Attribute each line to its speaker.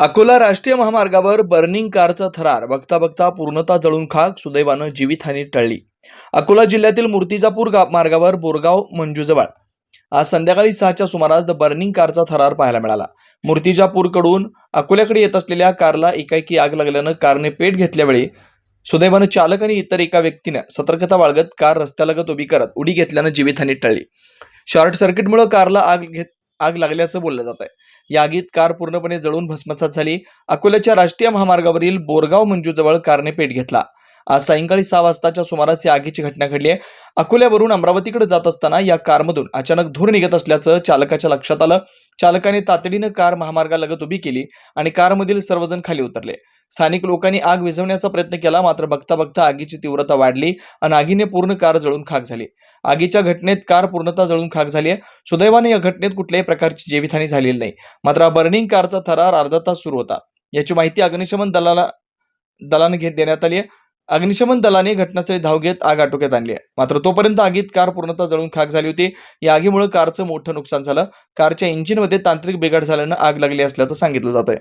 Speaker 1: अकोला राष्ट्रीय महामार्गावर बर्निंग कारचा थरार. बघता बघता पूर्णता जळून खाक सुदैवानं जीवितहानी टळली. अकोला जिल्ह्यातील मूर्तिजापूर गा मार्गावर बोरगाव मंजूजवळ. आज संध्याकाळी सहाच्या सुमारास द बर्निंग कारचा थरार पाहायला मिळाला. मूर्तिजापूरकडून अकोल्याकडे येत असलेल्या कारला एकाएकी आग लागल्यानं कारने पेट घेतल्यावेळी सुदैवानं चालक आणि इतर एका व्यक्तीनं सतर्कता बाळगत कार रस्त्यालगत उभी करत उडी घेतल्यानं जीवितहानी टळली. शॉर्ट सर्किटमुळे कारला आग घेत आग लागल्याचं बोललं जात आहे या आगीत कार पूर्णपणे जळून भस्मसात झाली. अकोल्याच्या राष्ट्रीय महामार्गावरील बोरगाव मंजूजवळ कारने पेट घेतला. आज सायंकाळी सहा वाजताच्या सुमारास या आगीची घटना घडली आहे. अकोल्यावरून अमरावतीकडे जात असताना या कारमधून अचानक धूर निघत असल्याचं चालकाच्या लक्षात आलं. चालकाने तातडीनं कार महामार्गालगत उभी केली आणि कारमधील सर्वजण खाली उतरले. स्थानिक लोकांनी आग विझवण्याचा प्रयत्न केला मात्र बघता बघता आगीची तीव्रता वाढली आणि आगीने पूर्ण कार जळून खाक झाली. आगीच्या घटनेत कार पूर्णतः जळून खाक झाली आहे. सुदैवाने या घटनेत कुठल्याही प्रकारची जीवितहानी झालेली नाही. मात्र बर्निंग कारचा थरार अर्धा तास सुरू होता. याची माहिती अग्निशमन दलाला दलाने घेत देण्यात आली आहे. अग्निशमन दलाने घटनास्थळी धाव घेत आग आटोक्यात आणली आहे. मात्र तोपर्यंत आगीत कार पूर्णतः जळून खाक झाली होती. या आगीमुळे कारचं मोठं नुकसान झालं. कारच्या इंजिनमध्ये तांत्रिक बिघाड झाल्यानं आग लागली असल्याचं सांगितलं जात आहे